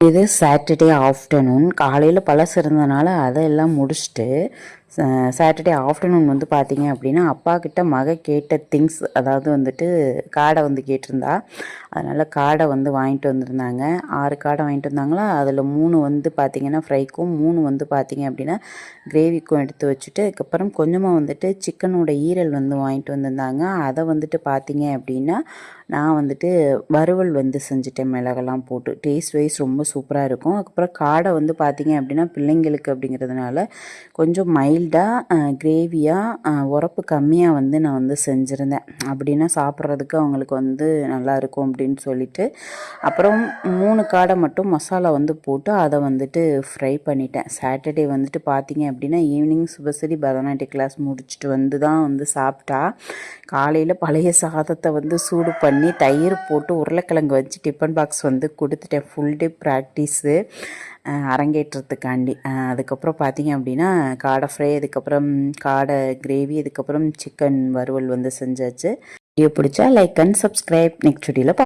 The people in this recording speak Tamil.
இது சாட்டர்டே ஆஃப்டர்நூன் காலையில் பழசு இருந்ததுனால அதெல்லாம் முடிச்சுட்டு சாட்டர்டே ஆஃப்டர்நூன் வந்து பார்த்தீங்க அப்படின்னா அப்பா கிட்ட மக கேட்ட திங்ஸ் அதாவது வந்துட்டு காடை வந்து கேட்டிருந்தா. அதனால் காடை வந்து வாங்கிட்டு வந்திருந்தாங்க. ஆறு காடை வாங்கிட்டு வந்தாங்களா? அதில் மூணு வந்து பார்த்தீங்கன்னா ஃப்ரைக்கும் மூணு வந்து பார்த்தீங்க அப்படின்னா கிரேவிக்கும் எடுத்து வச்சுட்டு அதுக்கப்புறம் கொஞ்சமாக வந்துட்டு சிக்கனோட ஈரல் வந்து வாங்கிட்டு வந்திருந்தாங்க. அதை வந்துட்டு பார்த்தீங்க அப்படின்னா நான் வந்துட்டு வறுவல் வந்து செஞ்சுட்டேன் மிளகெல்லாம் போட்டு. டேஸ்ட் வைஸ் ரொம்ப சூப்பராக இருக்கும். அதுக்கப்புறம் காடை வந்து பார்த்தீங்க அப்படின்னா பிள்ளைங்களுக்கு அப்படிங்கிறதுனால கொஞ்சம் மைல் மைல்டாக கிரேவியாக உரப்பு கம்மியாக வந்து நான் வந்து செஞ்சுருந்தேன். அப்படின்னா சாப்பிட்றதுக்கு அவங்களுக்கு வந்து நல்லா இருக்கும் அப்படின்னு சொல்லிட்டு அப்புறம் மூணு காடை மட்டும் மசாலா வந்து போட்டு அதை வந்துட்டு ஃப்ரை பண்ணிட்டேன். சாட்டர்டே வந்துட்டு பார்த்தீங்க அப்படின்னா ஈவினிங் சுபசரி பரதநாட்டிய கிளாஸ் முடிச்சுட்டு வந்து தான் வந்து சாப்பிட்டா காலையில் பழைய சாதத்தை வந்து சூடு பண்ணி தயிர் போட்டு உருளைக்கிழங்கு வச்சு டிஃபன் பாக்ஸ் வந்து கொடுத்துட்டேன். ஃபுல் டே ப்ராக்டிஸு அரங்கேற்றத்துக்காண்டி. அதுக்கப்புறம் பார்த்தீங்க அப்படின்னா காடை ஃப்ரை அதுக்கப்புறம் காடை கிரேவி அதுக்கப்புறம் சிக்கன் வறுவல் வந்து செஞ்சாச்சு. வீடியோ பிடிச்சா லைக் அண்ட் சப்ஸ்கிரைப் நெக்ஸ்ட் வீடியோவில்